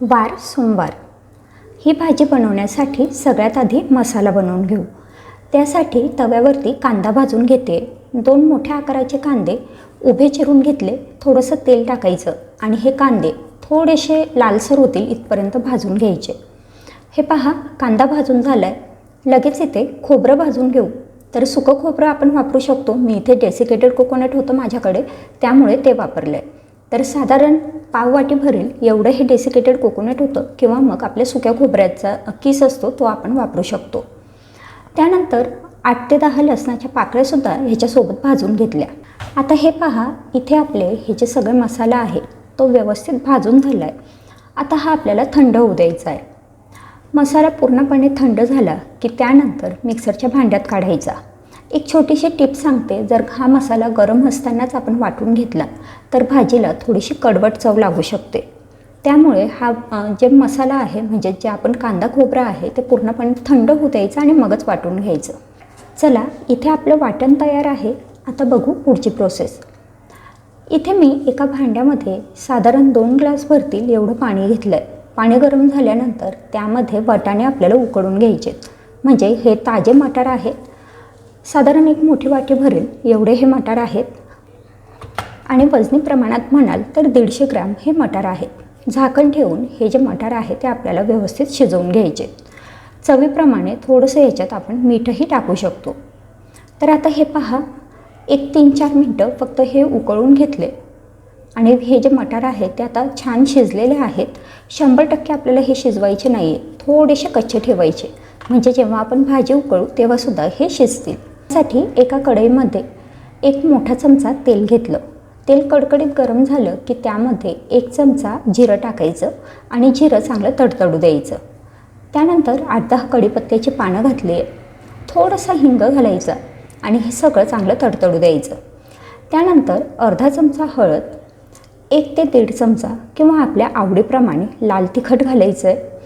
वार सोमवार. ही भाजी बनवण्यासाठी सगळ्यात आधी मसाला बनवून घेऊ. त्यासाठी तव्यावरती कांदा भाजून घेते. दोन मोठ्या आकाराचे कांदे उभे चिरून घेतले थोडंसं तेल टाकायचं आणि हे कांदे थोडेसे लालसर होतील इथपर्यंत भाजून घ्यायचे. हे पहा कांदा भाजून झाला आहे लगेच इथे खोबरं भाजून घेऊ. तर सुकं खोबरं आपण वापरू शकतो. मी इथे डेसिकेटेड कोकोनट होतं माझ्याकडे त्यामुळे ते वापरलं आहे तर साधारण पाववाटी भरेल एवढं हे डेसिकेटेड कोकोनट होतं किंवा मग आपल्या सुक्या खोबऱ्याचा किस असतो तो आपण वापरू शकतो. त्यानंतर आठ ते दहा लसणाच्या पाकळ्यासुद्धा ह्याच्यासोबत भाजून घेतल्या. आता हे पहा इथे आपले हे जे सगळे मसाला आहे तो व्यवस्थित भाजून झाला आहे आता हा आपल्याला थंड होऊ द्यायचा आहे. मसाला पूर्णपणे थंड झाला की त्यानंतर मिक्सरच्या भांड्यात काढायचा. एक छोटीशी टिप सांगते. जर हा मसाला गरम असतानाच आपण वाटून घेतला तर भाजीला थोडीशी कडवट चव लागू शकते. त्यामुळे हा जे मसाला आहे म्हणजे जे आपण कांदा खोबरा आहे ते पूर्णपणे थंड होऊ द्यायचं आणि मगच वाटून घ्यायचं. चला इथे आपलं वाटण तयार आहे. आता बघू पुढची प्रोसेस. इथे मी एका भांड्यामध्ये साधारण दोन ग्लास भरतील एवढं पाणी घेतलं आहे पाणी गरम झाल्यानंतर त्यामध्ये वाटाणे आपल्याला उकडून घ्यायचे म्हणजे हे ताजे मटार आहेत. साधारण एक मोठी वाटी भरेल एवढे हे मटार आहेत. आणि वजनी प्रमाणात म्हणाल तर दीडशे ग्रॅम हे मटार आहेत. झाकण ठेवून हे जे मटार आहे ते आपल्याला व्यवस्थित शिजवून घ्यायचे. चवीप्रमाणे थोडंसं याच्यात आपण मीठही टाकू शकतो. तर आता हे पहा एक तीन चार मिनटं फक्त हे उकळून घेतले. आणि हे जे मटार आहेत ते आता छान शिजलेले आहेत. शंभर टक्के आपल्याला हे शिजवायचे नाही आहे थोडेसे कच्चे ठेवायचे. म्हणजे जेव्हा आपण भाजी उकळू तेव्हासुद्धा हे शिजतील. साठी एका कढईमध्ये एक मोठा चमचा तेल घेतलं. तेल कडकडीत गरम झालं की त्यामध्ये एक चमचा जिरं टाकायचं आणि जिरं चांगलं तडतडू द्यायचं. त्यानंतर आठ दहा कढीपत्त्याची पानं घातली. आहे हिंग घालायचं आणि हे सगळं चांगलं तडतडू द्यायचं. त्यानंतर अर्धा चमचा हळद एक ते दीड चमचा किंवा आपल्या आवडीप्रमाणे लाल तिखट घालायचं आहे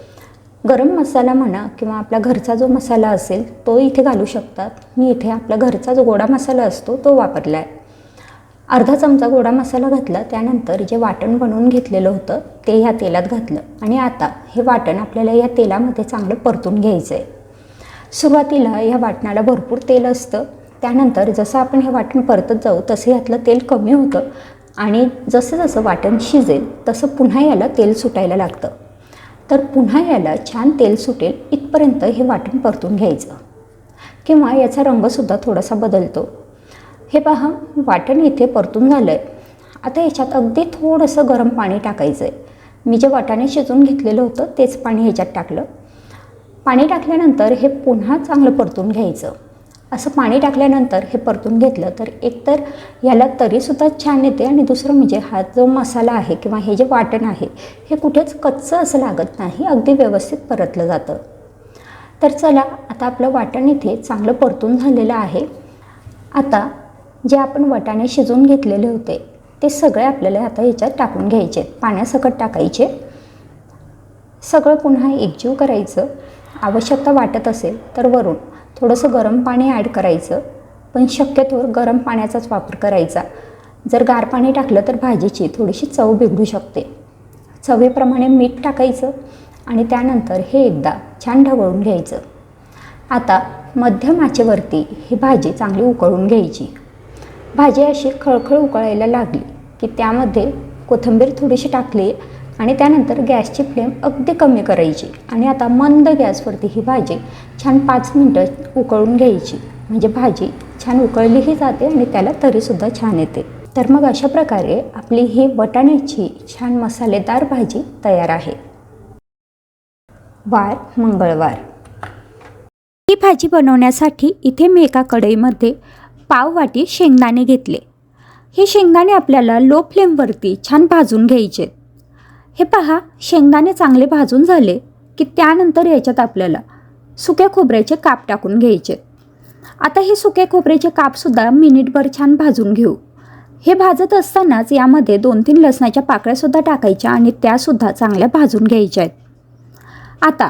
गरम मसाला म्हणा किंवा आपला घरचा जो मसाला असेल तो इथे घालू शकतात. मी इथे आपला घरचा जो गोडा मसाला असतो तो वापरला आहे अर्धा चमचा गोडा मसाला घातला त्यानंतर जे वाटण बनवून घेतलेलं होतं ते ह्या तेलात घातलं. आणि आता हे वाटण आपल्याला या तेलामध्ये चांगलं परतून घ्यायचं आहे सुरुवातीला या वाटणाला भरपूर तेल असतं. त्यानंतर जसं आपण हे वाटण परतत जाऊ तसं यातलं तेल कमी होतं. आणि जसं जसं वाटण शिजेल तसं पुन्हा याला तेल सुटायला लागतं. तर पुन्हा याला छान तेल सुटेल इथपर्यंत हे वाटण परतून घ्यायचं. किंवा याचा रंगसुद्धा थोडासा बदलतो. हे पहा वाटण इथे परतून झालं आहे आता याच्यात अगदी थोडंसं गरम पाणी टाकायचं आहे मी जे वाटाणे शिजवून घेतलेलं होतं तेच पाणी ह्याच्यात टाकलं. पाणी टाकल्यानंतर हे पुन्हा चांगलं परतून घ्यायचं. असं पाणी टाकल्यानंतर हे परतून घेतलं तर एकतर याला तरीसुद्धा छान येते आणि दुसरं म्हणजे हा जो मसाला आहे किंवा हे जे वाटण आहे हे कुठेच कच्चं असं लागत नाही अगदी व्यवस्थित परतलं जातं. तर चला आता आपलं वाटण इथे चांगलं परतून झालेलं आहे. आता जे आपण वटाणे शिजवून घेतलेले होते ते सगळे आपल्याला आता याच्यात टाकून घ्यायचे. पाण्यासकट टाकायचे. सगळं पुन्हा एकजीव करायचं. आवश्यकता वाटत असेल तर वरून. थोडंसं गरम पाणी ॲड करायचं पण शक्यतोवर गरम पाण्याचाच वापर करायचा. जर गार पाणी टाकलं तर भाजीची थोडीशी चव बिघडू शकते. चवीप्रमाणे मीठ टाकायचं आणि त्यानंतर हे एकदा छान ढवळून घ्यायचं. आता मध्यम आचेवरती ही भाजी चांगली उकळून घ्यायची. भाजी अशी खळखळ उकळायला लागली की त्यामध्ये कोथिंबीर थोडीशी टाकली आणि त्यानंतर गॅसची फ्लेम अगदी कमी करायची आणि आता मंद गॅसवरती ही भाजी छान पाच मिनटं उकळून घ्यायची. म्हणजे भाजी छान उकळलीही जाते आणि त्याला तरीसुद्धा छान येते. तर मग अशा प्रकारे आपली ही वटाण्याची छान मसालेदार भाजी तयार आहे. वार मंगळवार. ही भाजी बनवण्यासाठी इथे मी एका कढईमध्ये पाव वाटी शेंगदाणे घेतले. हे शेंगदाणे आपल्याला लो फ्लेमवरती छान भाजून घ्यायचे. हे पहा शेंगदाणे चांगले भाजून झाले की त्यानंतर याच्यात आपल्याला सुक्या खोबऱ्याचे काप टाकून घ्यायचे. आता हे सुक्या खोबऱ्याचे कापसुद्धा मिनिटभर छान भाजून घेऊ. हे भाजत असतानाच यामध्ये दोन तीन लसणाच्या पाकळ्यासुद्धा टाकायच्या आणि त्यासुद्धा चांगल्या भाजून घ्यायच्या आहेत. आता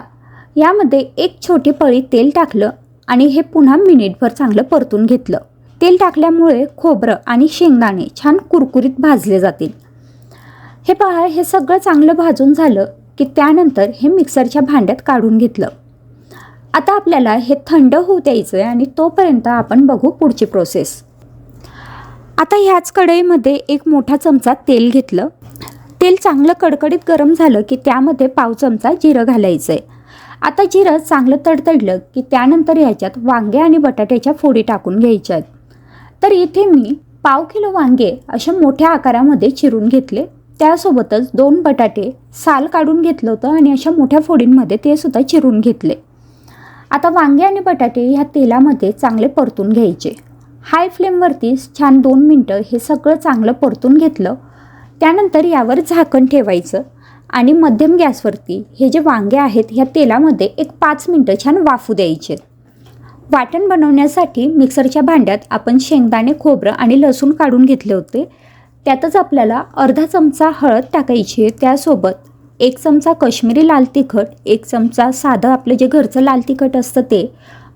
यामध्ये एक छोटी पळी तेल टाकलं आणि हे पुन्हा मिनिटभर चांगलं परतून घेतलं. तेल टाकल्यामुळे खोबरं आणि शेंगदाणे छान कुरकुरीत भाजले जातील. हे पहा हे सगळं चांगलं भाजून झालं की त्यानंतर हे मिक्सरच्या भांड्यात काढून घेतलं. आता आपल्याला हे थंड होऊ द्यायचं आहे आणि तोपर्यंत आपण बघू पुढची प्रोसेस आता ह्याच कढईमध्ये एक मोठा चमचा तेल घेतलं. तेल चांगलं कडकडीत गरम झालं की त्यामध्ये पाव चमचा जिरं घालायचं आहे आता जिरं चांगलं तडतडलं की त्यानंतर ह्याच्यात वांगे आणि बटाट्याच्या फोडी टाकून घ्यायच्या आहेत तर इथे मी पाव किलो वांगे अशा मोठ्या आकारामध्ये चिरून घेतले. त्यासोबतच दोन बटाटे साल काढून घेतलं होतं आणि अशा मोठ्या फोडींमध्ये ते सुद्धा चिरून घेतले. आता वांगे आणि बटाटे ह्या तेलामध्ये चांगले परतून घ्यायचे. हाय फ्लेमवरती छान दोन मिनटं हे सगळं चांगलं परतून घेतलं. त्यानंतर यावर झाकण ठेवायचं आणि मध्यम गॅसवरती हे जे वांगे आहेत ह्या तेलामध्ये एक पाच मिनटं छान वाफू द्यायचे. वाटण बनवण्यासाठी मिक्सरच्या भांड्यात आपण शेंगदाणे खोबरं आणि लसूण काढून घेतले होते. त्यातच आपल्याला अर्धा चमचा हळद टाकायची आहे त्यासोबत. एक चमचा कश्मीरी लाल तिखट एक चमचा साधं आपलं जे घरचं लाल तिखट असतं ते.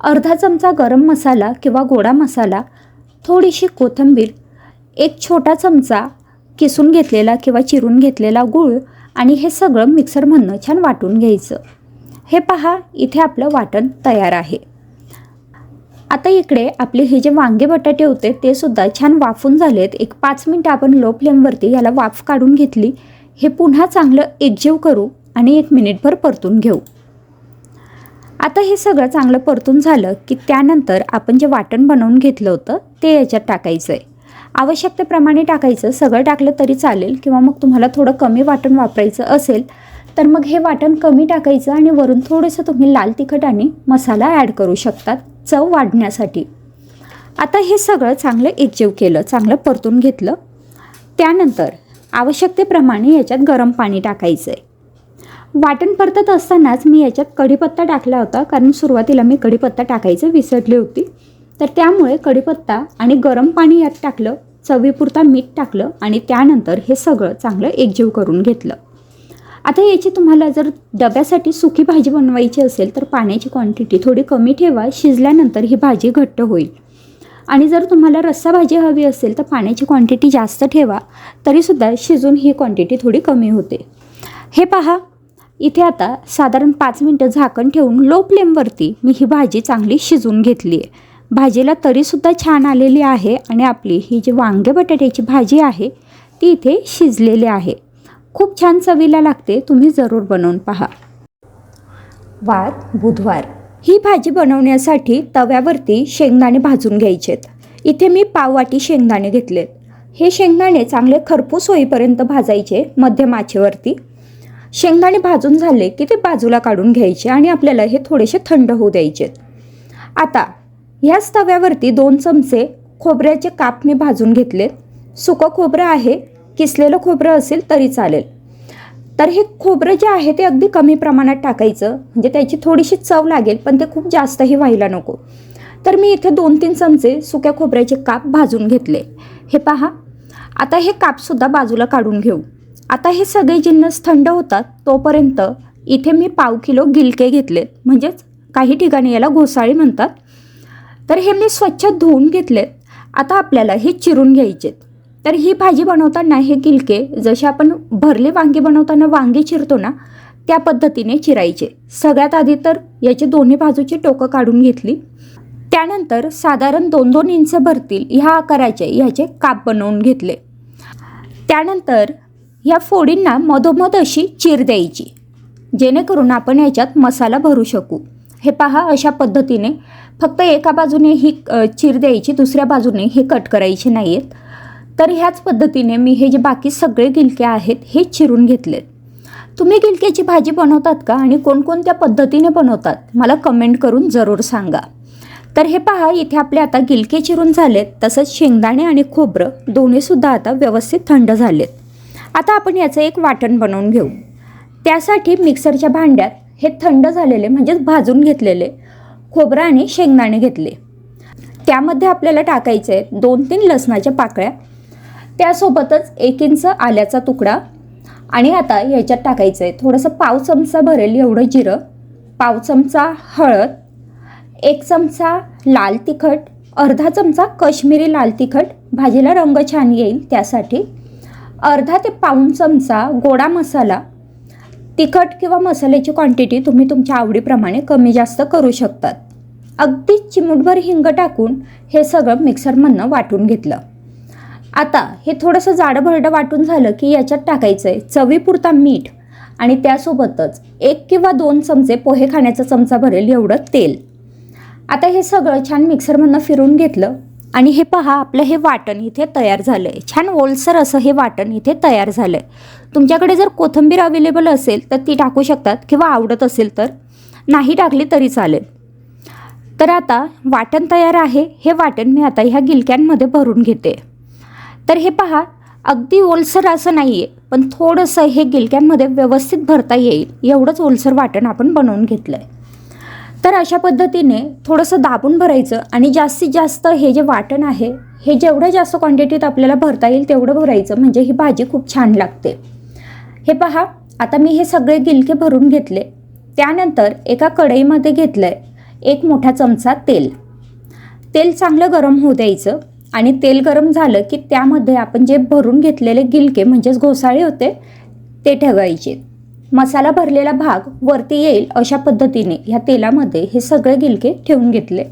अर्धा चमचा गरम मसाला किंवा गोडा मसाला थोडीशी कोथिंबीर एक छोटा चमचा किसून घेतलेला किंवा चिरून घेतलेला गूळ आणि हे सगळं मिक्सरमधनं छान वाटून घ्यायचं. हे पहा इथे आपलं वाटण तयार आहे. आता इकडे आपले हे जे वांगे बटाटे होते ते सुद्धा छान वाफून झालेत. एक पाच मिनटं आपण लो फ्लेमवरती याला वाफ काढून घेतली. हे पुन्हा चांगलं एकजीव करू आणि एक मिनिटभर परतून घेऊ. आता हे सगळं चांगलं परतून झालं की त्यानंतर आपण जे वाटण बनवून घेतलं होतं ते याच्यात टाकायचं आहे आवश्यकतेप्रमाणे टाकायचं. सगळं टाकलं तरी चालेल किंवा मग तुम्हाला थोडं कमी वाटण वापरायचं असेल तर मग हे वाटण कमी टाकायचं आणि वरून थोडंसं तुम्ही लाल तिखट आणि मसाला ॲड करू शकतात. चव वाढण्यासाठी. आता हे सगळं चांगलं एकजीव केलं चांगलं परतून घेतलं. त्यानंतर आवश्यकतेप्रमाणे याच्यात गरम पाणी टाकायचं आहे वाटण परतत असतानाच मी याच्यात कढीपत्ता टाकला होता कारण सुरुवातीला मी कढीपत्ता टाकायचं विसरली होती. तर त्यामुळे कढीपत्ता आणि गरम पाणी यात टाकलं चवीपुरता मीठ टाकलं आणि त्यानंतर हे सगळं चांगलं एकजीव करून घेतलं. आता याची तुम्हाला जर डब्यासाठी सुकी भाजी बनवायची असेल तर पाण्याची क्वांटिटी थोडी कमी ठेवा. शिजल्यानंतर ही भाजी घट्ट होईल. आणि जर तुम्हाला रस्सा भाजी हवी असेल तर पाण्याची क्वांटिटी जास्त ठेवा. तरीसुद्धा शिजून ही क्वांटिटी थोडी कमी होते. हे पहा. इथे आता साधारण पाच मिनटं झाकण ठेवून लो फ्लेमवरती मी ही भाजी चांगली शिजून घेतली आहे भाजीला तरीसुद्धा छान आलेली आहे आणि आपली ही जी वांगे बटाट्याची भाजी आहे ती इथे शिजलेली आहे. खूप छान चवीला लागते तुम्ही जरूर बनवून पहा. वात बुधवार. ही भाजी बनवण्यासाठी तव्यावरती शेंगदाणे भाजून घ्यायचेत. इथे मी पाववाटी शेंगदाणे घेतलेत. हे शेंगदाणे चांगले खरपूस होईपर्यंत भाजायचे मध्यम आचेवरती शेंगदाणे भाजून झाले की ते बाजूला काढून घ्यायचे आणि आपल्याला हे थोडेसे थंड होऊ द्यायचे आता ह्याच तव्यावरती दोन चमचे खोबऱ्याचे काप मी भाजून घेतलेत. सुकं खोबरं आहे किसलेलं खोबरं असेल तरी चालेल. तर हे खोबरं जे आहे ते अगदी कमी प्रमाणात टाकायचं. म्हणजे त्याची थोडीशी चव लागेल पण ते खूप जास्तही व्हायला नको. तर मी इथे दोन तीन चमचे सुक्या खोबऱ्याचे काप भाजून घेतले. हे पहा. आता हे कापसुद्धा बाजूला काढून घेऊ. आता हे सगळे जिन्नस थंड होतात तोपर्यंत इथे मी पाव किलो गिलके घेतलेत. म्हणजेच काही ठिकाणी याला घोसाळी म्हणतात. तर हे मी स्वच्छ धुवून घेतलेत. आता आपल्याला हे चिरून घ्यायचेत. तर ही भाजी बनवताना हे किलके जसे आपण भरले वांगे बनवताना वांगे चिरतो ना त्या पद्धतीने चिरायचे. सगळ्यात आधी तर याची दोन्ही बाजूची टोकं काढून घेतली. त्यानंतर साधारण दोन दोन इंच भरतील ह्या आकाराचे ह्याचे काप बनवून घेतले. त्यानंतर ह्या फोडींना मधोमध अशी चीर द्यायची जेणेकरून आपण याच्यात मसाला भरू शकू. हे पहा अशा पद्धतीने फक्त एका बाजूने ही चीर द्यायची दुसऱ्या बाजूने हे कट करायचे नाही आहेत तर ह्याच पद्धतीने मी हे जे बाकी सगळे गिलके आहेत हे चिरून घेतलेत. तुम्ही गिलक्याची भाजी बनवतात का आणि कोणकोणत्या पद्धतीने बनवतात मला कमेंट करून जरूर सांगा. तर हे पहा इथे आपले आता गिलके चिरून झालेत तसंच शेंगदाणे आणि खोबरं दोन्हीसुद्धा आता व्यवस्थित थंड झालेत. आता आपण याचं एक वाटण बनवून घेऊ. त्यासाठी मिक्सरच्या भांड्यात हे थंड झालेले म्हणजेच भाजून घेतलेले खोबरं आणि शेंगदाणे घेतले. त्यामध्ये आपल्याला टाकायचे आहेत दोन तीन लसणाच्या पाकळ्या त्यासोबतच एक इंच आल्याचा तुकडा. आणि आता याच्यात टाकायचं आहे थोडंसं पाव चमचा भरेल एवढं जिरं. पाव चमचा हळद. एक चमचा लाल तिखट. अर्धा चमचा कश्मीरी लाल तिखट. भाजीला रंग छान येईल त्यासाठी. अर्धा ते पाऊण चमचा गोडा मसाला. तिखट किंवा मसाल्याची क्वांटिटी तुम्ही तुमच्या आवडीप्रमाणे कमी जास्त करू शकतात. अगदी चिमूटभर हिंग टाकून हे सगळं मिक्सरमधनं वाटून घेतलं. आता हे थोडंसं जाडं भरडं वाटून झालं की याच्यात टाकायचं आहे चवीपुरता मीठ आणि त्यासोबतच एक किंवा दोन चमचे पोहे खाण्याचा चमचा भरेल एवढं तेल. आता हे सगळं छान मिक्सरमधनं फिरून घेतलं आणि हे पहा आपलं हे वाटण इथे तयार झालं आहे छान ओलसर असं हे वाटण इथे तयार झालं आहे तुमच्याकडे जर कोथिंबीर अवेलेबल असेल तर ती टाकू शकतात किंवा आवडत असेल तर. नाही टाकली तरी चालेल. तर आता वाटण तयार आहे. हे वाटण मी आता ह्या गिलक्यांमध्ये भरून घेते. तर हे पहा अगदी ओलसर असं नाही आहे पण थोडंसं हे गिलक्यांमध्ये व्यवस्थित भरता येईल. एवढंच ओलसर वाटण आपण बनवून घेतलं आहे तर अशा पद्धतीने थोडंसं दाबून भरायचं आणि जास्तीत जास्त हे जे वाटण आहे हे जेवढं जास्त क्वांटिटीत आपल्याला भरता येईल तेवढं भरायचं. म्हणजे ही भाजी खूप छान लागते. हे पहा आता मी हे सगळे गिलके भरून घेतले. त्यानंतर एका कढईमध्ये घेतलं आहे एक मोठा चमचा तेल. तेल चांगलं गरम होऊ द्यायचं. आणि तेल गरम झालं की त्यामध्ये आपण जे भरून घेतलेले गिलके म्हणजेच घोसाळे होते ते ठेवायचे. मसाला भरलेला भाग वरती येईल अशा पद्धतीने ह्या तेलामध्ये हे सगळे गिलके ठेवून घेतले.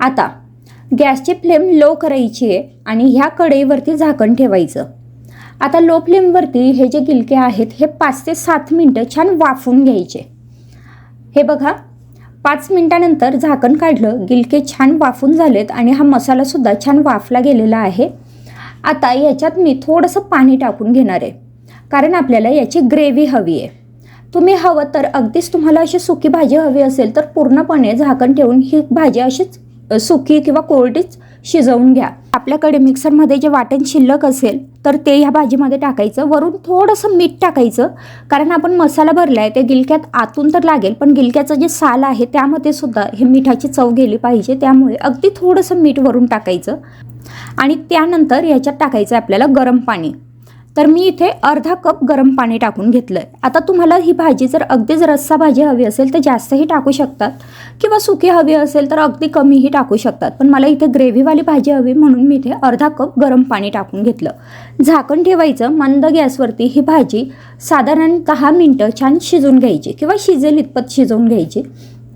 आता गॅसची फ्लेम लो करायची आहे आणि ह्या कढईवरती झाकण ठेवायचं. आता लो फ्लेमवरती हे जे गिलके आहेत हे पाच ते सात मिनटं छान वाफून घ्यायचे. हे बघा पाच मिनटानंतर झाकण काढलं गिलके छान वाफून झालेत आणि हा मसालासुद्धा छान वाफला गेलेला आहे. आता याच्यात मी थोडंसं पाणी टाकून घेणार आहे कारण आपल्याला याची ग्रेव्ही हवी आहे. तुम्ही हवं तर अगदीच तुम्हाला अशी सुकी भाजी हवी असेल तर पूर्णपणे झाकण ठेवून ही भाजी अशीच सुकी किंवा कोरडीच शिजवून घ्या. आपल्याकडे मिक्सरमध्ये जे वाटण शिल्लक असेल तर ते ह्या भाजीमध्ये टाकायचं. वरून थोडंसं मीठ टाकायचं. कारण आपण मसाला भरला आहे ते गिलक्यात आतून तर लागेल पण गिलक्याचं जे साल आहे त्यामध्ये सुद्धा हे मिठाची चव गेली पाहिजे. त्यामुळे अगदी थोडंसं मीठ वरून टाकायचं. आणि त्यानंतर याच्यात टाकायचं आहे आपल्याला गरम पाणी. तर मी इथे अर्धा कप गरम पाणी टाकून घेतलं आहे आता तुम्हाला ही भाजी जर अगदीच रस्सा भाजी हवी असेल तर जास्तही टाकू शकतात. किंवा सुकी हवी असेल तर अगदी कमीही टाकू शकतात. पण मला इथे ग्रेव्हीवाली भाजी हवी म्हणून मी इथे अर्धा कप गरम पाणी टाकून घेतलं. झाकण ठेवायचं मंद गॅसवरती ही भाजी साधारण दहा मिनटं छान शिजून घ्यायची किंवा शिजेल इतपत शिजवून घ्यायची.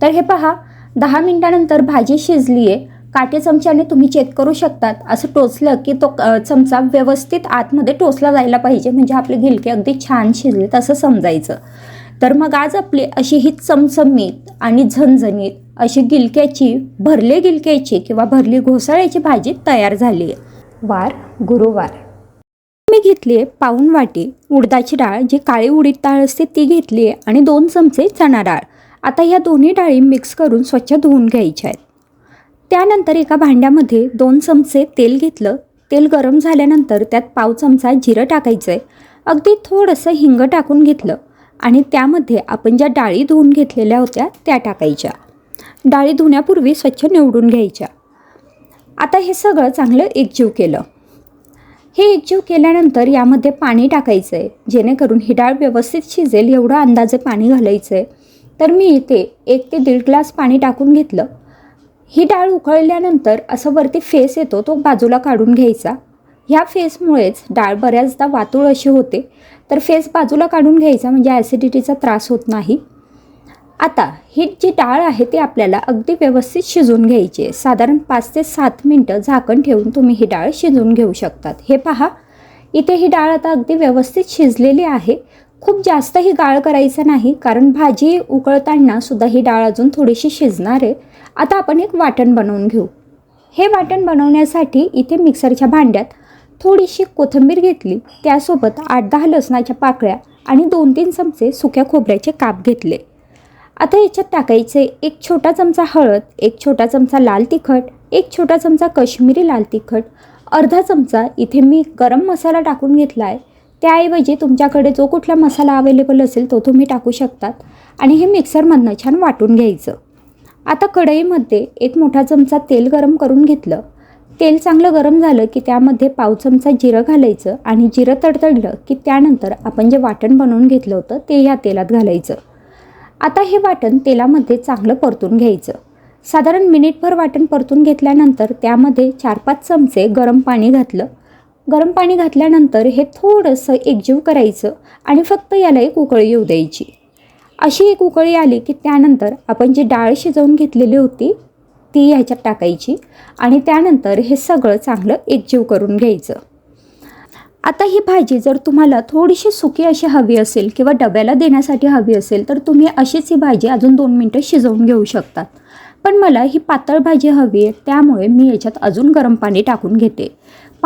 तर हे पहा दहा मिनटानंतर भाजी शिजली आहे काटे चमच्याने तुम्ही चेक करू शकतात. असं टोचलं की तो चमचा व्यवस्थित आतमध्ये टोचला जायला पाहिजे. म्हणजे आपले गिलके अगदी छान शिजलेत असं समजायचं. तर मग आज आपली अशी ही चमचमीत आणि झणझणीत अशी गिलक्याची भरले गिलक्याची किंवा भरली घोसाळ्याची भाजी तयार झाली आहे वार गुरुवार. मी घेतली आहे वाटी उडदाची डाळ. जी काळी उडीद डाळ असते ती घेतली आहे आणि दोन चमचे चणा डाळ. आता ह्या दोन्ही डाळी मिक्स करून स्वच्छ धुवून घ्यायच्या आहेत. त्यानंतर एका भांड्यामध्ये दोन चमचे तेल घेतलं. तेल गरम झाल्यानंतर त्यात पाव चमचा जिरं टाकायचं आहे अगदी थोडंसं हिंग टाकून घेतलं आणि त्यामध्ये आपण ज्या डाळी धुवून घेतलेल्या होत्या त्या टाकायच्या. डाळी धुण्यापूर्वी स्वच्छ निवडून घ्यायच्या. आता हे सगळं चांगलं एकजीव केलं. हे एकजीव केल्यानंतर यामध्ये पाणी टाकायचं आहे जेणेकरून ही डाळ व्यवस्थित शिजेल एवढं अंदाजे पाणी घालायचं आहे तर मी इथे एक ते दीड ग्लास पाणी टाकून घेतलं. ही डाळ उकळल्यानंतर असं वरती फेस येतो तो बाजूला काढून घ्यायचा. ह्या फेसमुळेच डाळ बऱ्याचदा वातूळ अशी होते. तर फेस बाजूला काढून घ्यायचा म्हणजे ॲसिडिटीचा त्रास होत नाही. आता ही जी डाळ आहे ती आपल्याला अगदी व्यवस्थित शिजवून घ्यायची आहे. साधारण पाच ते सात मिनटं झाकण ठेवून तुम्ही ही डाळ शिजवून घेऊ शकतात. हे पहा इथे ही डाळ आता अगदी व्यवस्थित शिजलेली आहे. खूप जास्तही गाळ करायचं नाही कारण भाजी उकळताना सुद्धा ही डाळ अजून थोडीशी शिजणार आहे. आता आपण एक वाटण बनवून घेऊ. हे वाटण बनवण्यासाठी इथे मिक्सरच्या भांड्यात थोडीशी कोथिंबीर घेतली. त्यासोबत आठ दहा लसणाच्या पाकळ्या आणि दोन तीन चमचे सुक्या खोबऱ्याचे काप घेतले. आता याच्यात टाकायचे एक छोटा चमचा हळद एक छोटा चमचा लाल तिखट एक छोटा चमचा कश्मीरी लाल तिखट अर्धा चमचा इथे मी गरम मसाला टाकून घेतला आहे त्याऐवजी तुमच्याकडे जो कुठला मसाला अवेलेबल असेल तो तुम्ही टाकू शकतात. आणि हे मिक्सरमधनं छान वाटून घ्यायचं. आता कढईमध्ये एक मोठा चमचा तेल गरम करून घेतलं. तेल चांगलं गरम झालं की त्यामध्ये पाव चमचा जिरं घालायचं आणि जिरं तडतडलं की त्यानंतर आपण जे वाटण बनवून घेतलं होतं ते ह्या तेलात घालायचं. आता हे वाटण तेलामध्ये चांगलं परतून घ्यायचं. साधारण मिनिटभर वाटण परतून घेतल्यानंतर त्यामध्ये चार पाच चमचे गरम पाणी घातलं. गरम पाणी घातल्यानंतर हे थोडंसं एकजीव करायचं आणि फक्त याला एक उकळी येऊ द्यायची. अशी एक उकळी आली की त्यानंतर आपण जी डाळ शिजवून घेतलेली होती ती ह्याच्यात टाकायची आणि त्यानंतर हे सगळं चांगलं एकजीव करून घ्यायचं. आता ही भाजी जर तुम्हाला थोडीशी सुकी अशी हवी असेल किंवा डब्याला देण्यासाठी हवी असेल तर तुम्ही अशीच ही भाजी अजून दोन मिनटं शिजवून घेऊ शकतात. पण मला ही पातळ भाजी हवी आहे त्यामुळे मी याच्यात अजून गरम पाणी टाकून घेते.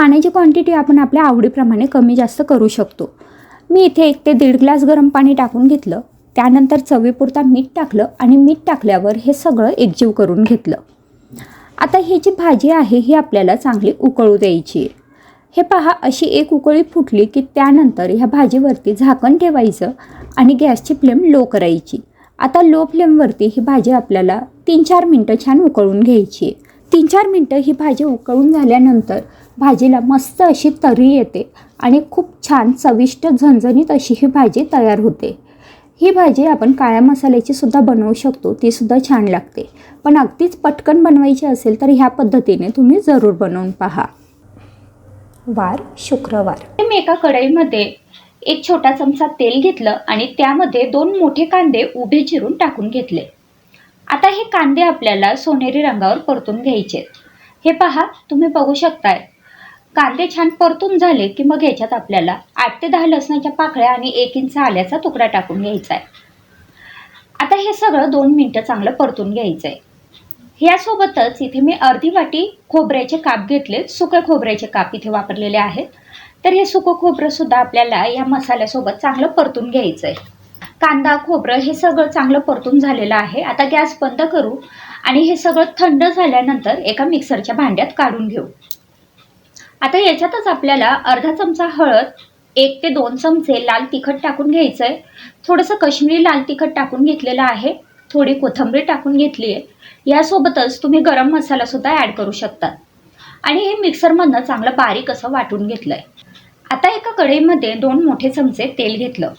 पाण्याची क्वांटिटी आपण आपल्या आवडीप्रमाणे कमी जास्त करू शकतो. मी इथे एक ते दीड ग्लास गरम पाणी टाकून घेतलं. त्यानंतर चवीपुरता मीठ टाकलं आणि मीठ टाकल्यावर हे सगळं एकजीव करून घेतलं. आता ही जी भाजी आहे ही आपल्याला चांगली उकळू द्यायची. आहे हे पहा अशी एक उकळी फुटली की त्यानंतर ह्या भाजीवरती झाकण ठेवायचं आणि गॅसची फ्लेम लो करायची. आता लो फ्लेमवरती ही भाजी आपल्याला तीन चार मिनटं छान उकळून घ्यायची आहे. तीन चार मिनटं ही भाजी उकळून झाल्यानंतर भाजीला मस्त अशी तरी येते आणि खूप छान चविष्ट झणझणीत अशी ही भाजी तयार होते. ही भाजी आपण काळ्या मसाल्याची सुद्धा बनवू शकतो ती सुद्धा छान लागते. पण अगदीच पटकन बनवायची असेल तर ह्या पद्धतीने तुम्ही जरूर बनवून पहा. वार शुक्रवार. मी एका कढईमध्ये एक छोटा चमचा तेल घेतलं आणि त्यामध्ये दोन मोठे कांदे उभे चिरून टाकून घेतले. आता हे कांदे आपल्याला सोनेरी रंगावर परतून घ्यायचे हे पहा तुम्ही बघू शकताय. कांदे छान परतून झाले की मग ह्याच्यात आपल्याला आठ ते दहा लसणाच्या पाकळ्या आणि एक इंच आल्याचा तुकडा टाकून घ्यायचा आहे. आता हे सगळं दोन मिनटं चांगलं परतून घ्यायचं आहे ह्यासोबतच इथे मी अर्धी वाटी खोबऱ्याचे काप घेतले. सुकं खोबऱ्याचे काप इथे वापरलेले आहेत. तर हे सुकं खोबरंसुद्धा आपल्याला या मसाल्यासोबत चांगलं परतून घ्यायचं आहे कांदा खोबरं हे सगळं चांगलं परतून झालेलं आहे. आता गॅस बंद करू आणि हे सगळं थंड झाल्यानंतर एका मिक्सरच्या भांड्यात काढून घेऊ. आता याच्यातच आपल्याला अर्धा चमचा हळद एक ते दोन चमचे लाल तिखट टाकून घ्यायचं आहे थोडंसं कश्मीरी लाल तिखट टाकून घेतलेलं आहे. थोडी कोथिंबीर टाकून घेतली आहे. यासोबतच तुम्ही गरम मसालासुद्धा ॲड करू शकता. आणि हे मिक्सरमधनं चांगलं बारीक असं वाटून घेतलं आहे आता एका कढईमध्ये दोन मोठे चमचे तेल घेतलं.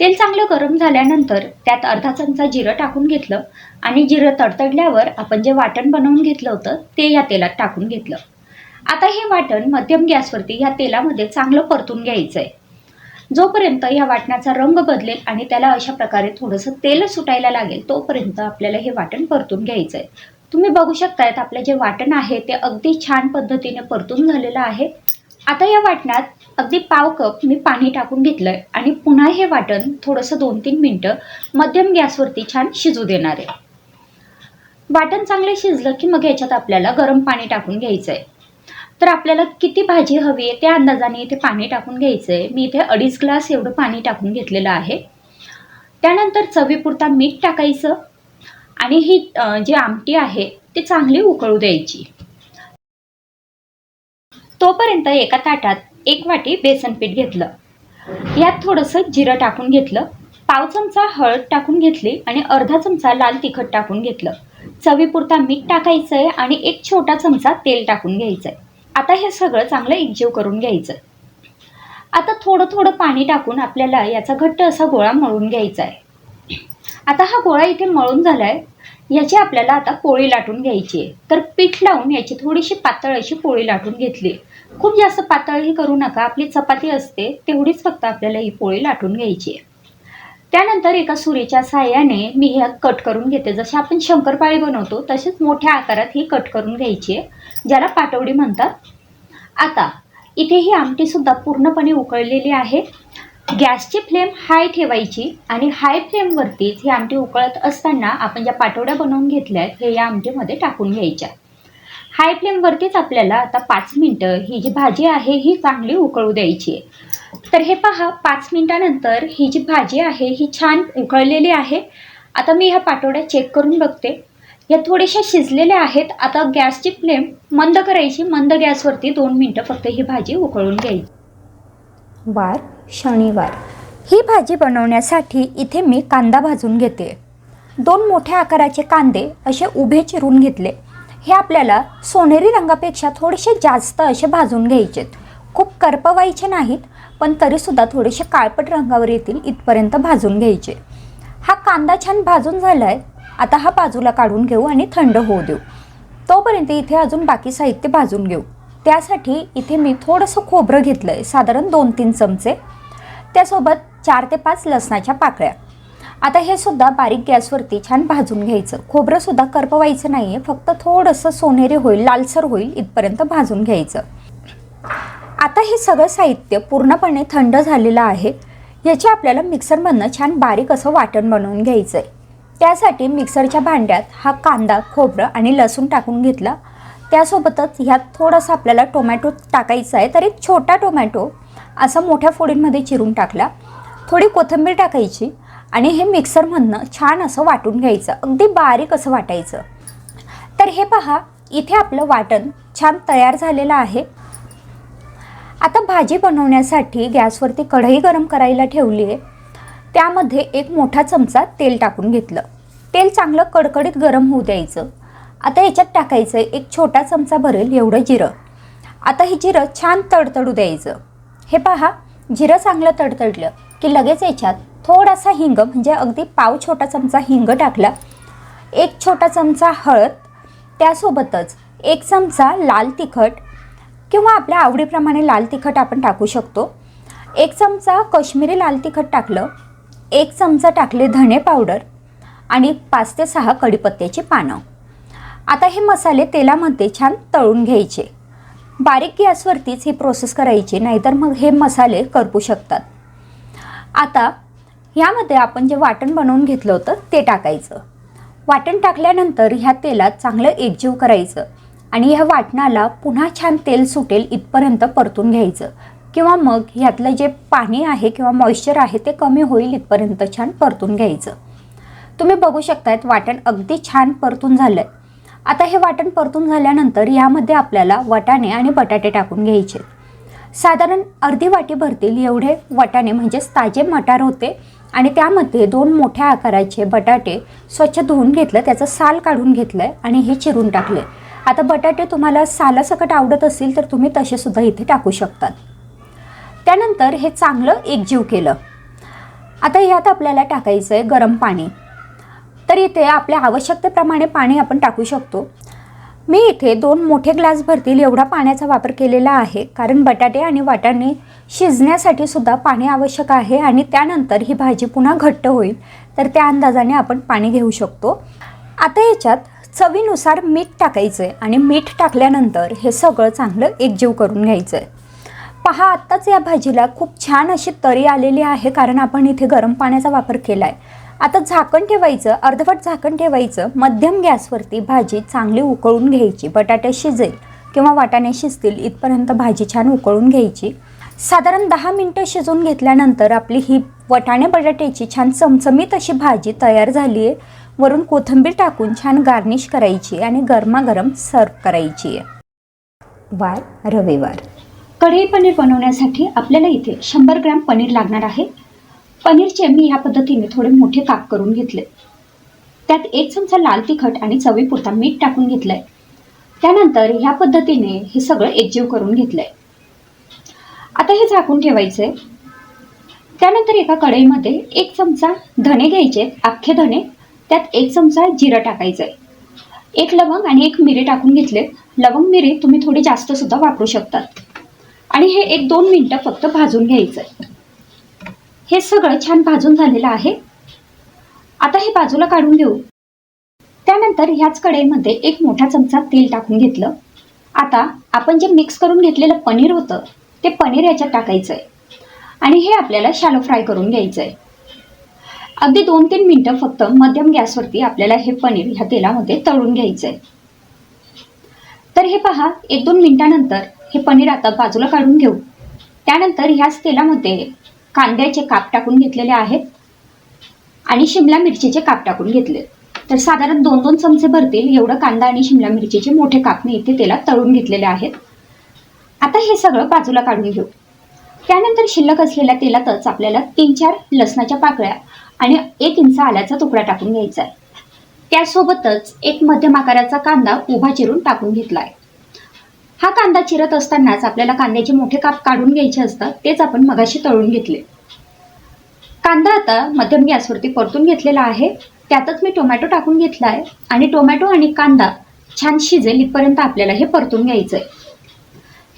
तेल चांगलं गरम झाल्यानंतर त्यात अर्धा चमचा जिरं टाकून घेतलं. आणि जिरं तडतडल्यावर आपण जे वाटण बनवून घेतलं होतं ते या तेलात टाकून घेतलं. आता हे वाटण मध्यम गॅसवरती ह्या तेलामध्ये चांगलं परतून घ्यायचं आहे जोपर्यंत या वाटणाचा रंग बदलेल आणि त्याला अशा प्रकारे थोडंसं तेल सुटायला लागेल तोपर्यंत आपल्याला हे वाटण परतून घ्यायचं आहे तुम्ही बघू शकतायत आपलं जे वाटण आहे ते अगदी छान पद्धतीने परतून झालेलं आहे. आता या वाटणात अगदी पाव कप मी पाणी टाकून घेतलं आहे आणि पुन्हा हे वाटण थोडंसं दोन तीन मिनटं मध्यम गॅसवरती छान शिजू देणार आहे. वाटण चांगलं शिजलं की मग याच्यात आपल्याला गरम पाणी टाकून घ्यायचं आहे तर आपल्याला किती भाजी हवी आहे त्या अंदाजाने इथे पाणी टाकून घ्यायचं आहे मी इथे अडीच ग्लास एवढं पाणी टाकून घेतलेलं आहे. त्यानंतर चवीपुरता मीठ टाकायचं आणि ही जी आमटी आहे ती चांगली उकळू द्यायची. तोपर्यंत एका ताटात एक वाटी बेसन पीठ घेतलं. यात थोडंसं जिरं टाकून घेतलं. पाव चमचा हळद टाकून घेतली आणि अर्धा चमचा लाल तिखट टाकून घेतलं. चवीपुरता मीठ टाकायचं आहे आणि एक छोटा चमचा तेल टाकून घ्यायचं आहे आता हे सगळं चांगलं एकजीव करून घ्यायचं. आता थोडं थोडं पाणी टाकून आपल्याला याचा घट्ट असा गोळा मळून घ्यायचा आहे. आता हा गोळा इथे मळून झाला आहे याची आपल्याला आता पोळी लाटून घ्यायची आहे. तर पीठ लावून याची थोडीशी पातळ अशी पोळी लाटून घेतली. खूप जास्त पातळही करू नका आपली चपाती असते तेवढीच फक्त आपल्याला ही पोळी लाटून घ्यायची आहे. त्यानंतर एका सुरीच्या साह्याने मी ह्या कट करून घेते. जसे आपण शंकरपाळी बनवतो तसेच मोठ्या आकारात ही कट करून घ्यायची आहे. ज्याला पाटवडी म्हणतात. आता इथे ही आमटीसुद्धा पूर्णपणे उकळलेली आहे. गॅसची फ्लेम हाय ठेवायची आणि हाय फ्लेमवरतीच ही आमटी उकळत असताना आपण ज्या पाटवड्या बनवून घेतल्या आहेत हे या आमटीमध्ये टाकून घ्यायच्या. हाय फ्लेमवरतीच आपल्याला आता पाच मिनटं ही जी भाजी आहे ही चांगली उकळू द्यायची आहे. तर हे पहा पाच मिनटानंतर ही जी भाजी आहे ही छान उकळलेली आहे. आता मी ह्या पाटवड्या चेक करून बघते. या थोड्याशा शिजलेल्या आहेत. आता गॅसची फ्लेम मंद करायची. मंद गॅसवरती दोन मिनटं फक्त ही भाजी उकळून घ्यायची. वार शनिवार. ही भाजी बनवण्यासाठी इथे मी कांदा भाजून घेते. दोन मोठ्या आकाराचे कांदे असे उभे चिरून घेतले. हे आपल्याला सोनेरी रंगापेक्षा थोडेसे जास्त असे भाजून घ्यायचे खूप करपवायचे नाहीत पण तरीसुद्धा थोडेसे काळपट रंगावर येतील इथपर्यंत भाजून घ्यायचे. हा कांदा छान भाजून झाला आहे आता हा बाजूला काढून घेऊ आणि थंड होऊ देऊ. तोपर्यंत इथे अजून बाकी साहित्य भाजून घेऊ. त्यासाठी इथे मी थोडंसं खोबरं घेतलं आहे साधारण दोन तीन चमचे. त्यासोबत चार ते पाच लसणाच्या पाकळ्या. आता हे सुद्धा बारीक गॅसवरती छान भाजून घ्यायचं. खोबरंसुद्धा करपवायचं नाही आहे फक्त थोडंसं सोनेरी होईल लालसर होईल इथपर्यंत भाजून घ्यायचं. आता हे सगळं साहित्य पूर्णपणे थंड झालेलं आहे. याची आपल्याला मिक्सरमधनं छान बारीक असं वाटण बनवून घ्यायचं आहे त्यासाठी मिक्सरच्या भांड्यात हा कांदा खोबरं आणि लसूण टाकून घेतला. त्यासोबतच ह्यात थोडासा आपल्याला टोमॅटो टाकायचा आहे तर एक छोटा टोमॅटो असा मोठ्या फोडींमध्ये चिरून टाकला. थोडी कोथिंबीर टाकायची आणि हे मिक्सरमधनं छान असं वाटून घ्यायचं. अगदी बारीक असं वाटायचं. तर हे पहा इथे आपलं वाटण छान तयार झालेलं आहे. आता भाजी बनवण्यासाठी गॅसवरती कढई गरम करायला ठेवली आहे. त्यामध्ये एक मोठा चमचा तेल टाकून घेतलं. तेल चांगलं कडकडीत गरम होऊ द्यायचं. आता याच्यात टाकायचं एक छोटा चमचा भरेल एवढं जिरं. आता हे जिरं छान तडतडू द्यायचं. हे पहा जिरं चांगलं तडतडलं की लगेच याच्यात थोडासा हिंग म्हणजे अगदी पाव छोटा चमचा हिंग टाकला. एक छोटा चमचा हळद त्यासोबतच एक चमचा लाल तिखट किंवा आपल्या आवडीप्रमाणे लाल तिखट आपण टाकू शकतो. एक चमचा कश्मीरी लाल तिखट टाकलं एक चमचा टाकले धणे पावडर आणि पाच ते सहा कढीपत्त्याची पानं. आता हे मसाले तेलामध्ये छान तळून घ्यायचे. बारीक गॅसवरतीच ही प्रोसेस करायची नाहीतर मग हे मसाले करपू शकतात. आता ह्यामध्ये आपण जे वाटण बनवून घेतलं होतं ते टाकायचं. वाटण टाकल्यानंतर ह्या तेलात चांगलं एकजीव करायचं आणि ह्या वाटणाला पुन्हा छान तेल सुटेल इथपर्यंत परतून घ्यायचं. किंवा मग ह्यातलं जे पाणी आहे किंवा मॉइश्चर आहे ते कमी होईल इथपर्यंत छान परतून घ्यायचं. तुम्ही बघू शकतायत वाटण अगदी छान परतून झालं आहे आता हे वाटण परतून झाल्यानंतर यामध्ये आपल्याला वाटाणे आणि बटाटे टाकून घ्यायचे. साधारण अर्धी वाटी भरतील एवढे वाटाणे म्हणजेच ताजे मटार होते आणि त्यामध्ये दोन मोठ्या आकाराचे बटाटे स्वच्छ धुवून घेतलं त्याचं साल काढून घेतलं आहे आणि हे चिरून टाकले आता बटाटे तुम्हाला सालासकट आवडत असेल तर तुम्ही तसेसुद्धा इथे टाकू शकतात. त्यानंतर हे चांगलं एकजीव केलं. आता ह्यात आपल्याला टाकायचं आहे गरम पाणी. तर इथे आपल्या आवश्यकतेप्रमाणे पाणी आपण टाकू शकतो. मी इथे दोन मोठे ग्लास भरतील एवढा पाण्याचा वापर केलेला आहे. कारण बटाटे आणि वाटाणे शिजण्यासाठी सुद्धा पाणी आवश्यक आहे आणि त्यानंतर ही भाजी पुन्हा घट्ट होईल तर त्या अंदाजाने आपण पाणी घेऊ शकतो. आता याच्यात चवीनुसार मीठ टाकायचं आहे आणि मीठ टाकल्यानंतर हे सगळं चांगलं एकजीव करून घ्यायचं आहे पहा आत्ताच या भाजीला खूप छान अशी तरी आलेली आहे कारण आपण इथे गरम पाण्याचा वापर केला आहे आता झाकण ठेवायचं अर्धवट झाकण ठेवायचं मध्यम गॅसवरती भाजी चांगली उकळून घ्यायची बटाटे शिजेल किंवा वाटाणे शिजतील इथपर्यंत भाजी छान उकळून घ्यायची. साधारण दहा मिनटं शिजवून घेतल्यानंतर आपली ही वटाणे बटाट्याची छान चमचमीत अशी भाजी तयार झाली आहे वरून कोथिंबीर टाकून छान गार्निश करायची आणि गरमागरम सर्व करायची आहे वार रविवार. कढई पनीर बनवण्यासाठी आपल्याला इथे शंभर ग्रॅम पनीर लागणार आहे. पनीरचे मी ह्या पद्धतीने थोडे मोठे काप करून घेतले. त्यात एक चमचा लाल तिखट आणि चवीपुरता मीठ टाकून घेतलंय. त्यानंतर ह्या पद्धतीने हे सगळं एकजीव करून घेतलंय. आता हे झाकून ठेवायचंय. त्यानंतर एका कढईमध्ये एक चमचा धणे घ्यायचे अख्खे धणे. त्यात एक चमचा जिरं टाकायचंय. एक लवंग आणि एक मिरे टाकून घेतले. लवंग मिरे तुम्ही थोडी जास्त सुद्धा वापरू शकतात. आणि हे एक दोन मिनटं फक्त भाजून घ्यायचंय. हे सगळं छान भाजून झालेलं आहे. आता हे बाजूला काढून घेऊ त्यानंतर ह्याच कढईमध्ये एक मोठा चमचा तेल टाकून घेतलं. आता आपण जे मिक्स करून घेतलेलं पनीर होतं ते पनीर याच्यात टाकायचं आहे आणि हे आपल्याला शॅलो फ्राय करून घ्यायचं आहे अगदी दोन तीन मिनटं फक्त मध्यम गॅसवरती आपल्याला हे पनीर ह्या तेलामध्ये तळून घ्यायचं आहे तर हे पहा एक दोन मिनिटानंतर हे पनीर आता बाजूला काढून घेऊ. त्यानंतर ह्याच तेलामध्ये कांद्याचे काप टाकून घेतलेले आहेत आणि शिमला मिरचीचे काप टाकून घेतले. तर साधारण दोन दोन चमचे भरतील एवढं कांदा आणि शिमला मिरचीचे मोठे काप मी इथे तेलात तळून घेतलेले आहेत. आता हे सगळं बाजूला काढून घेऊ. त्यानंतर शिल्लक असलेल्या तेलातच आपल्याला तीन चार लसणाच्या पाकळ्या आणि एक इंच आल्याचा तुकडा टाकून घ्यायचा आहे. त्यासोबतच एक मध्यम आकाराचा कांदा उभा चिरून टाकून घेतला आहे. हा कांदा चिरत असतानाच आपल्याला कांद्याचे मोठे काप काढून घ्यायचे असतात तेच आपण मगाशी तळून घेतले. कांदा आता मध्यम गॅसवरती परतून घेतलेला आहे. त्यातच मी टोमॅटो टाकून घेतला आहे आणि टोमॅटो आणि कांदा छान शिजेल इथपर्यंत आपल्याला हे परतून घ्यायचं आहे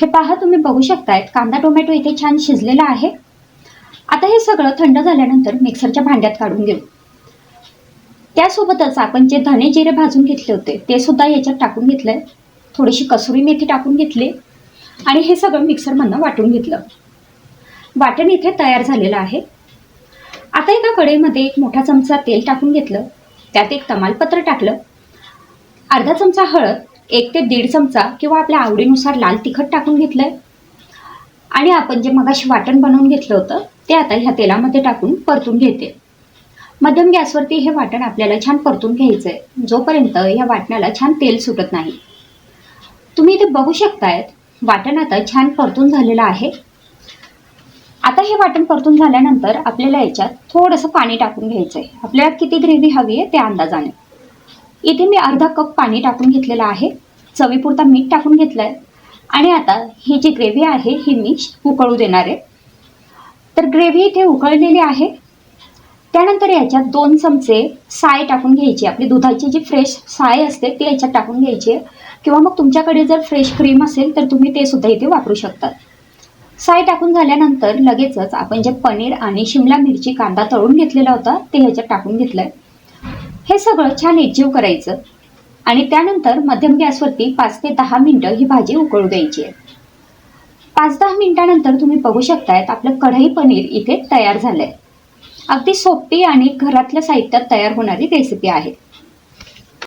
हे पहा तुम्ही बघू शकताय कांदा टोमॅटो इथे छान शिजलेला आहे. आता हे सगळं थंड झाल्यानंतर मिक्सरच्या भांड्यात काढून घेऊ. त्यासोबतच आपण जे धने जिरे भाजून घेतले होते ते सुद्धा याच्यात टाकून घेतलंय. थोडीशी कसुरी मेथी टाकून घेतली आणि हे सगळं मिक्सरमधनं वाटून घेतलं. वाटण इथे तयार झालेलं आहे. आता एका कढईमध्ये एक मोठा चमचा तेल टाकून घेतलं. त्यात एक तमालपत्र टाकलं. अर्धा चमचा हळद एक ते दीड चमचा किंवा आपल्या आवडीनुसार लाल तिखट टाकून घेतलंय. आणि आपण जे मगाशी वाटण बनवून घेतलं होतं ते आता ह्या तेलामध्ये टाकून परतून घेते. मध्यम गॅसवरती हे वाटण आपल्याला छान परतून घ्यायचं आहे जोपर्यंत या वाटणाला छान तेल सुटत नाही. तुम्ही इथे बघू शकतायत वाटण आता छान परतून झालेलं आहे. आता हे वाटण परतून झाल्यानंतर आपल्याला याच्यात थोडंसं पाणी टाकून घ्यायचं आहे आपल्याला किती ग्रेव्ही हवी आहे त्या अंदाजाने. इथे मी अर्धा कप पाणी टाकून घेतलेलं आहे. चवीपुरता मीठ टाकून घेतलं आहे आणि आता ही जी ग्रेव्ही आहे ही मी उकळू देणार आहे. तर ग्रेव्ही इथे उकळलेली आहे. त्यानंतर याच्यात दोन चमचे साय टाकून घ्यायची आपली दुधाची जी फ्रेश साय असते ती याच्यात टाकून घ्यायची आहे. किंवा मग तुमच्याकडे जर फ्रेश क्रीम असेल तर तुम्ही ते सुद्धा इथे वापरू शकतात साय टाकून झाल्यानंतर लगेचच आपण जे पनीर आणि शिमला मिरची कांदा तळून घेतलेला होता ते ह्याच्यात टाकून घेतलंय. हे सगळं छान एकजीव करायचं. आणि त्यानंतर मध्यम गॅसवरती पाच ते दहा मिनटं ही भाजी उकळू द्यायची आहे. पाच दहा मिनिटानंतर तुम्ही बघू शकतायत आपलं कढई पनीर इथे तयार झालंय. अगदी सोपी आणि घरातल्या साहित्यात तयार होणारी रेसिपी आहे.